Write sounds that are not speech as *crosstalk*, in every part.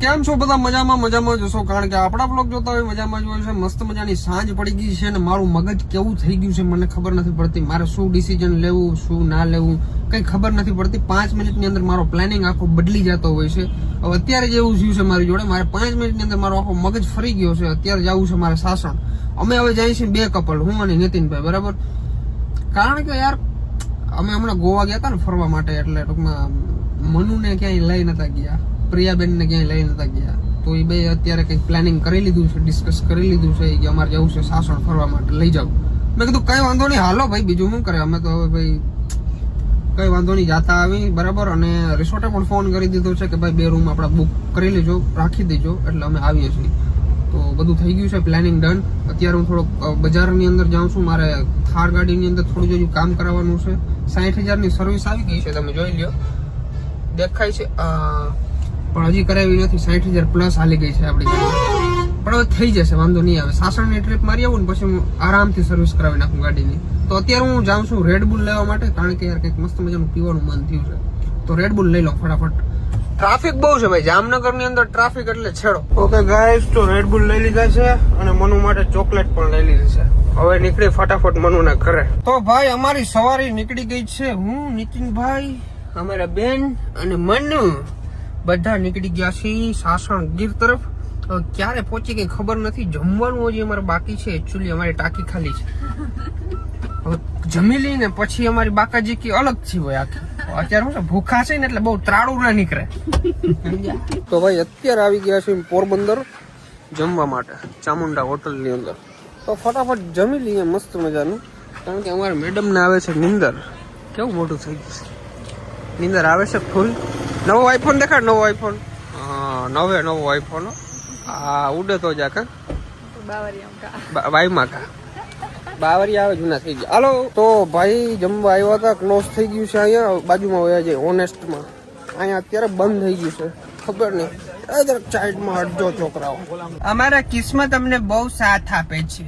કેમ છો બધા? મજામાં મજામાં જશો કારણ કે આપણા બ્લોગ જોતા હોય, મજામાં જ હોય છે. મસ્ત મજાની સાંજ પડી ગઈ છે અને મારું મગજ કેવું થઈ ગયું છે મને ખબર નથી પડતી. મારે શું ડિસિઝન લેવું, શું ના લેવું, કઈ ખબર નથી પડતી. પાંચ મિનિટની અંદર મારો પ્લાનિંગ આખો બદલી જતો હોય છે. હવે અત્યારે જેવું થયું છે મારી જોડે, મારે પાંચ મિનિટની અંદર મારો આખો મગજ ફરી ગયો છે. અત્યારે જવું છે મારે સાસણ. અમે હવે જઈએ છીએ બે કપલ હું અને નીતિનભાઈ, બરાબર? કારણ કે યાર, અમે હમણાં ગોવા ગયા હતા ને ફરવા માટે, એટલે ટૂંકમાં મનુને ક્યાંય લઈ નતા ગયા. પ્રિયાબેન ને ક્યાંય લઈ નતા ગયા. તો એ બે અત્યારે કંઈક પ્લાનિંગ કરી લીધું છે ડિસ્કસ કરી લીધું છે કે અમારે જવું છે સાસણ ફરવા માટે, લઈ જાવ મેં કીધું, કઈ વાંધો નહીં, હાલો ભાઈ, બીજું શું કરે? અમે તો હવે ભાઈ, કઈ વાંધો નહીં, જાતા આવી, બરાબર? અને રિસોર્ટે પણ ફોન કરી દીધો છે કે ભાઈ, બે રૂમ આપણે બુક કરી લેજો, રાખી દેજો, એટલે અમે આવીએ છીએ. તો બધું થઈ ગયું છે પ્લાનિંગ ડન અત્યારે હું થોડોક બજારની અંદર જાઉં છું, મારે થાર ગાડીની અંદર થોડું જોયું કામ કરાવવાનું છે. સાઠ હજારની સર્વિસ આવી ગઈ છે, તમે જોઈ લ્યો. દેખાય છે પણ હજી કરાવી નથી સાઠ હજાર પ્લસ હાલી ગઈ છે આપણી ગાડી પણ હવે થઈ જશે વાંધો નહીં આવે. સાસણની ટ્રીપ મારી આવું ને પછી હું આરામથી સર્વિસ કરાવી નાખું ગાડીની. તો અત્યારે હું જાઉં છું રેડબુલ લેવા માટે કારણ કે યાર કંઈક મસ્ત મજાનું પીવાનું મન થયું છે. તો રેડબુલ લઈ લો ફટાફટ. ટ્રાફિક બહુ છે ભાઈ જામનગરની અંદર ટ્રાફિક એટલે છેડો. ઓકે ગાઈસ તો રેડબુલ લઈ લીધા છે અને મનુ માટે ચોકલેટ પણ લઈ લીધી છે. હવે નીકળી ફટાફટ મનુના ઘરે. તો ભાઈ અમારી સવારી નીકળી ગઈ છે હું નીતિનભાઈ અમારા બેન અને મનુ. બધા નીકળી ગયા છે સાસણ ગીર તરફ. ક્યારે પહોંચી ગઈ ખબર નથી. જમવાનું હજી અમારે બાકી છે. એકચ્યુઅલી અમારી ટાંકી ખાલી છે. જમી લઈને પછી અમારી બાકાજી કે અલગથી હોય આખી. અત્યારે શું ભૂખા છે ને એટલે બહુ ત્રાળું ના નીકળે. *laughs* તો ભાઈ, અત્યારે આવી ગયા છે પોરબંદર જમવા માટે, ચામુંડા હોટલની અંદર. તો ફટાફટ જમી લઈએ, મસ્ત મજાનું. કારણ કે અમારે મેડમ ને આવે છે નિંદર. કેવું મોટું થઈ ગયું છે? નિંદર આવે છે ફૂલ? નવો આઈફોન દેખાડ નવો આઈફોન હા નવે નવો આઈફોન આ ઉડે તો જા કા. વાયમાં કા? બાવરી આવે જૂના થઈ ગયા. હાલો તો ભાઈ જમવા આવ્યા હતા ક્લોઝ થઈ ગયું છે અહીંયા બાજુમાં વયા જાય ઓનેસ્ટમાં અહીંયા અત્યારે બંધ થઈ ગયું છે ખબર નહીં. સાઈડમાં હટજો છોકરાઓ. અમારા કિસ્મત અમને બહુ સાથ આપે છે.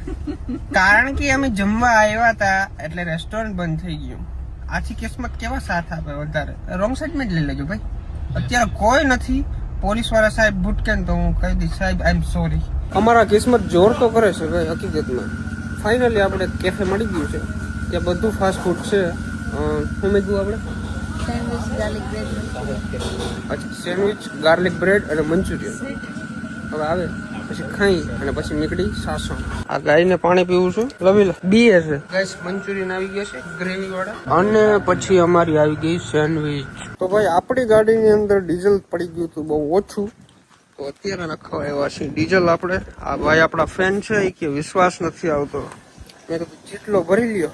*laughs* કારણ કે અમે જમવા આવ્યા હતા એટલે રેસ્ટોરન્ટ બંધ થઈ ગયું. આથી કેસમાં કેવા સાથ આપે વધારે? રોંગ સાઈડમાં જ લઈ લેજો ભાઈ. અત્યારે કોઈ નથી. પોલીસવાળા સાહેબ ભૂટકેન તો હું કહી દઈશ સાહેબ આઈ એમ સોરી અમારા કિસ્મત જોર તો કરે છે ભાઈ હકીકતમાં. ફાઇનલી આપણે કેફે મળી ગયું છે. ત્યાં બધું ફાસ્ટ ફૂડ છે. શું મેં આપણે? અચ્છા સેન્ડવિચ ગાર્લિક બ્રેડ અને મંચુરિયન. હવે આવે. પછી ખાઈ અને પછી નીકળી સાસણ. આ ગાયને પાણી પીવું છું? લવી લે. બીએ છે. ગાઈસ મંચુરિયન આવી ગયા છે ગ્રેવી વાળા અને પછી અમારી આવી ગઈ સેન્ડવિચ. તો ભાઈ આપણી ગાડીની અંદર ડીઝલ પડી ગયું હતું બહુ ઓછું. તો અત્યારે નખાવા એવા છે. ડીઝલ આપણે આ ભાઈ આપણા ફ્રેન્ડ છે એ કે વિશ્વાસ નથી આવતો. મેં કીધું જેટલો ભરી લ્યો.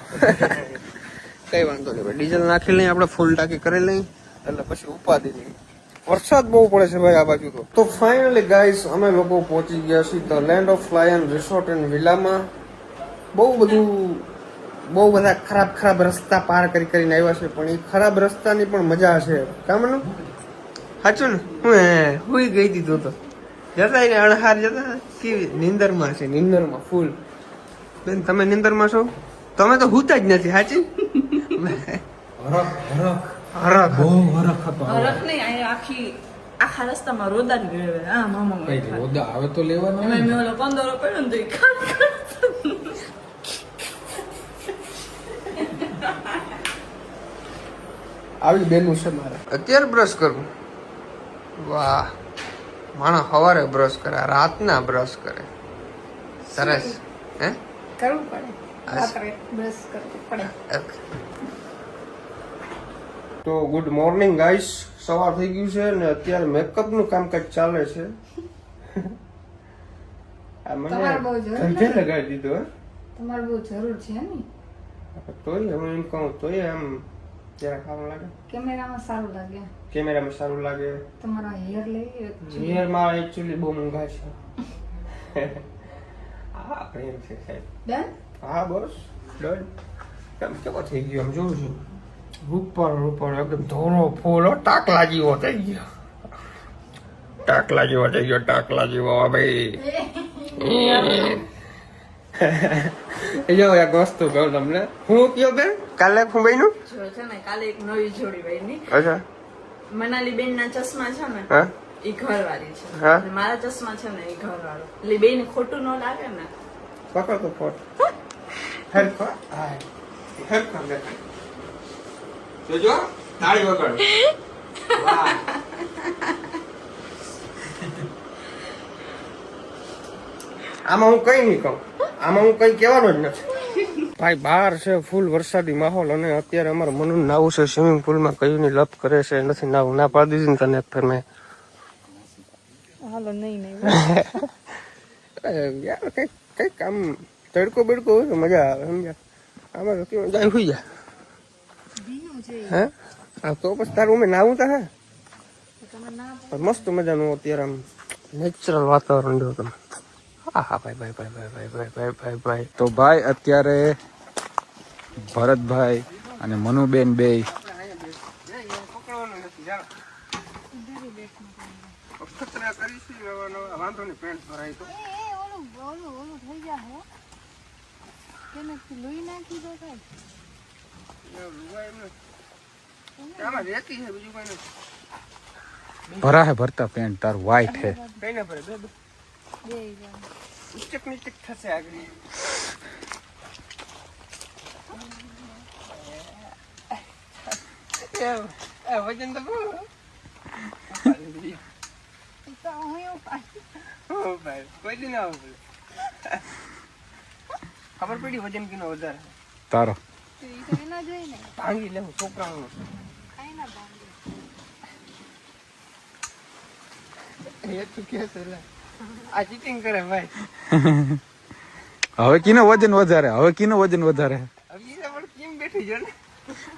*laughs* કઈ વાંધો નહીં ભાઈ. ડીઝલ નાખી લઈએ આપણે ફૂલ ટાંકી કરી લઈએ. એટલે પછી ઉપાધિ નહીં. વરસાદ બહુ પડે છે ભાઈ આ બાજુ તો. તો ફાઇનલી ગાઈસ અમે લોકો પહોંચી ગયા છીએ the land of lion resort and વિલામાં બહુ બધું બહુ બધા ખરાબ ખરાબ રસ્તા પાર કરી કરીને આવ્યા છે પણ એ ખરાબ રસ્તાની પણ મજા છે કામનું સાચું ને? હું હે હુઈ ગઈ દીધું તો જતા એને અણહાર જતા કેવી નિંદરમાં છે નિંદરમાં ફૂલ બેન તમે નિંદરમાં છો? તમે તો હુતા જ નથી સાચી? હરખ. બહુ હતો હરખ નહીં અહીંયા આખી આખા રસ્તામાં રોદા જ ગયો હા મામા કઈ રોદા આવે તો લેવાનો એમાં મેં ઓલો કંદોરો પડ્યો ને તો એ ખાટ ખાટ આવી બેનું છે મારે. અત્યારે બ્રશ કરું? વાહ. માણસ સવારે બ્રશ કરે રાતના બ્રશ કરે. સરસ. હે? કરવું પડે. રાત્રે બ્રશ કરવું પડે. તો ગુડ મોર્નિંગ ગાઈસ સવાર થઈ ગયું છે ને અત્યારે મેકઅપનું કામકાજ ચાલે છે. આ મને ધંધે લગાડી દીધો તમારે બહુ જરૂર છે ને? તોય હું એમ કહું તોય એમ સારું લાગે. કેમેરામાં સારું લાગે. કેમેરામાં સારું લાગે. તમારા હેર લઈ હેરમાં એકચ્યુઅલી બહુ મોંઘા છે. હા એમ છે સાહેબ. ડન હા બસ ડન કેમ કેવો થઈ ગયો? આમ જોઉં છું. ઉપર ઉપર એકદમ ધોળો ફૂલ ટાકલા જેવો થઈ ગયો. ટાકલા જેવો થઈ ગયો ટાકલા જેવો ભાઈ. એ જો એક વસ્તુ કહું તમને. હું કયો બેન? કાલે હું છે ને કાલે એક નવી જોડી અચ્છા. મનાલી બેન ના ચશ્મા છે ને હા. એ ઘરવાળી છે. હા? મારા ચશ્મા છે ને એ ઘરવાળો. એટલે બેન ખોટું ન લાગે ને. પકડ તો ફોટ હરખો. હા હરખો દેખાય જોજો તાળી વગર વાહ. આમાં હું કઈ નહીં કહું. આમાં હું કઈ કહેવાનો જ નથી. ભાઈ બહાર છે ફૂલ વરસાદી માહોલ અને અત્યારે અમારે મનુ નાવું છે સ્વિમિંગ પુલમાં કયું ની લપ કરે છે નથી નાવું. ના પાડી દીધી ને તને ફેર મેં. હાલો નહીં નહીં. *laughs* યાર કંઈક કંઈક આમ તડકો બડકો હોય તો મજા આવે સમજ્યા? આમાં કેવું જાય હુઈ જાય. હે? હા તો પછી તારું અમે નાવું તા હા? મસ્ત મજાનું અત્યારે આમ નેચરલ વાતાવરણ જો તમે હા હા ભાઈ ભાઈ ભાઈ ભાઈ ભાઈ ભાઈ ભાઈ ભાઈ ભાઈ. તો ભાઈ અત્યારે ભરતભાઈ અને મનુબેન બે. વાંધો ભરા હે ભરતા પેન્ટ તાર વ્હાઈટ હે પેને ભરે બે બે ઉચક નીચક થશે આગળ એ વજન તો કોઈ દિન આવું ખબર પડી વજન કિનો વધારે તારો ભાંગી લેવું છોકરાઓનું. હવે કીનો વજન વધારે હવે કીનો વજન વધારે?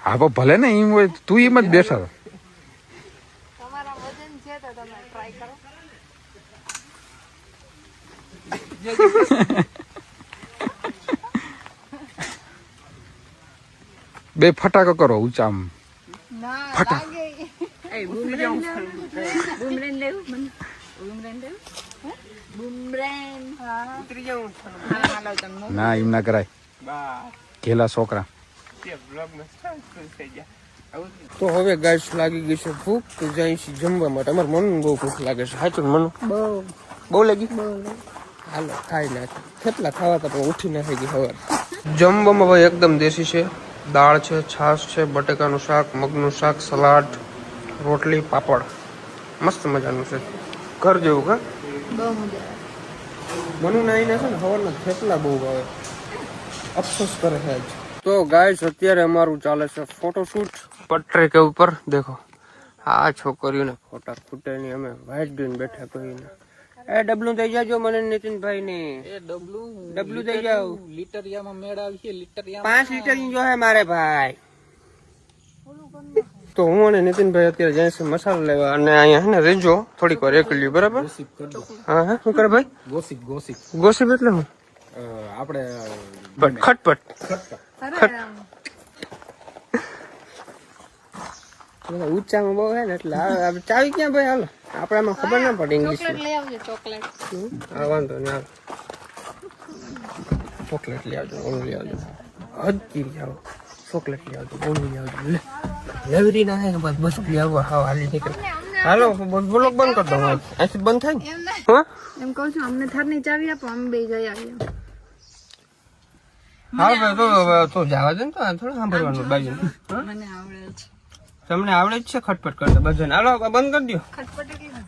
હા ભલે ને એમ હોય તું એમ જ બેસાડો. ટ્રાય કરો. *laughs* બે ફટાકો કરો ઊંચા આમ ના એમ ના કરાય. ઘેલા છોકરા. તે ગયા. તો હવે ગાઈસ લાગી ગઈ છે ભૂખ તો જાય છે જમવા માટે. અમારે મન બહુ ભૂખ લાગે છે. સાચું મન? બહુ. બહુ લાગી? હાલો ખાઈ નાખી કેટલા ખાવા હતા પણ ઉઠી નાખી ગઈ હવે જમવામાં ભાઈ એકદમ દેશી છે. દાળ છે છાશ છે બટેકાનું શાક મગનું શાક સલાડ રોટલી પાપડ. મસ્ત મજાનું છે. ઘર જેવું કા? મનુ નાઈને છે ને હવાના થેપલા બહુ ભાવે. અફસોસ કરે છે તો ગાઈસ અત્યારે અમારું ચાલે છે ફોટોશૂટ પટરે કે ઉપર દેખો. આ છોકરીઓને ફોટા ખૂટે નહીં અમે વાઇટ જોઈને બેઠા કોઈને એ ડબલું થઈ જાજો મને નીતિનભાઈ ને. એ ડબલું ડબલું થઈ જાવ લીટરિયામાં મેળ આવીએ લીટરિયા પાંચ લીટરની જો હે મારે ભાઈ. તો હું અને નીતિનભાઈ અત્યારે જાય છે મસાલો લેવા અને અહીંયા હે ને રેજો. થોડીક વાર એકલ્યું બરાબર? હા હા. શું કરે ભાઈ? Gossip gossip. ગોસિપ એટલે હું? આપણે ખટપટ. ખટપટ. ઊંચામાં બહુ હે ને એટલે ચાવી ક્યાં ભાઈ હાલો. આપણામાં ખબર ના પડે ઇંગ્લિશ ચોકલેટ લઈ આવજો ચોકલેટ. હા વાંધો નહીં આવ ચોકલેટ લઈ આવજો ઓલું લઈ આવજો. હજી લઈ આવો. ચોકલેટ લઈ આવજો ઓલું લઈ આવજો. લે લેવરી ના થાય બસ બસ લઈ આવો. હા હાલી નીકળ. હાલો બ્લોક બંધ કરી દો હવે. અહીંથી બંધ થાય ને? હા? એમ કહું છું અમને થારની ચાવી આપો અમે બે જઈ આવીએ. હા તો તો જવા દે ને તો થોડું સાંભળવાનું બાજુ મને આવડે છે. તમને આવડે જ છે ખટપટ કરતા બધાને. હાલો આ બંધ કરી દો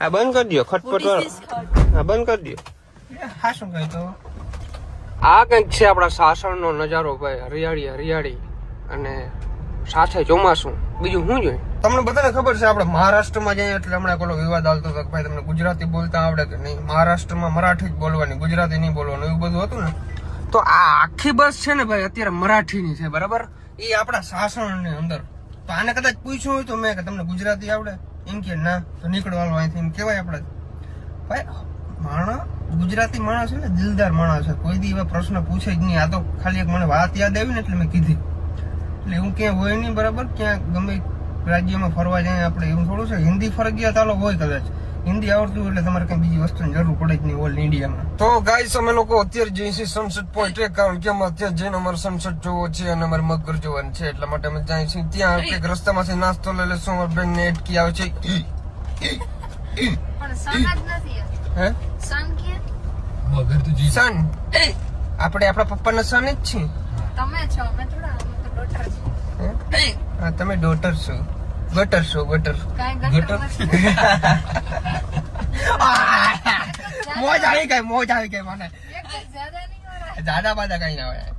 આ બંધ કરી દો ખટપટ વાળો. હા બંધ કરી દો હા શું કહે તો? આ કંઈક છે આપણા સાસણનો નજારો ભાઈ હરિયાળી હરિયાળી. અને સાથે ચોમાસું. બીજું શું જોઈએ? તમને બધાને ખબર છે આપણે મહારાષ્ટ્રમાં જઈએ એટલે હમણાં પેલો વિવાદ આવતો હતો કે ભાઈ તમને ગુજરાતી બોલતા આવડે કે નહીં? મહારાષ્ટ્રમાં મરાઠી જ બોલવાની ગુજરાતી નહીં બોલવાનું એવું બધું હતું ને? તો આ આખી બસ છે ને ભાઈ અત્યારે મરાઠીની છે બરાબર? એ આપણા સાસણની અંદર. તો આને કદાચ પૂછ્યું હોય તો મેં કે તમને ગુજરાતી આવડે. એમ કે ના, તો નીકળવાનું અહીંથી. એમ કહેવાય આપણે. ભાઈ, માણસ, ગુજરાતી માણસ છે ને દિલદાર માણસ છે. કોઈ દી એવા પ્રશ્ન પૂછે જ નહીં. આ તો ખાલી એક મને વાત યાદ આવી ને એટલે મેં કીધી. એટલે એવું ક્યાંય હોય નહીં, બરાબર? ક્યાં ગમે રાજ્યમાં ફરવા જાય, આપણે એવું થોડું છે. હિન્દી ફરજિયાત ચાલો હોય કદાચ. હિન્દી આવડતું એટલે તમારે કઈ બીજી વસ્તુ જરૂર પડે જ નહીં ઓલ ઇન્ડિયામાં. તો ગાઈસ અમે લોકો અત્યારે જઈએ છીએ સનસેટ પોઈન્ટ કારણ કે અમે અત્યારે જઈને અમારે સનસેટ જોવો છે અને અમારે મગર જોવાનું છે એટલા માટે અમે જાય છીએ. ત્યાં એક રસ્તામાંથી નાસ્તો લઈ લે અમારી બેન ને એટકી આવે છે. સન આપણે આપણા પપ્પાના સન જ છીએ. તમે છો અમે થોડા તમે ડોટર છો. ગટર શો ગટર. ગટર *laughs* મોજ આવી ગઈ મોજ આવી ગઈ મને. દાદા બાદા કઈ ના હોય.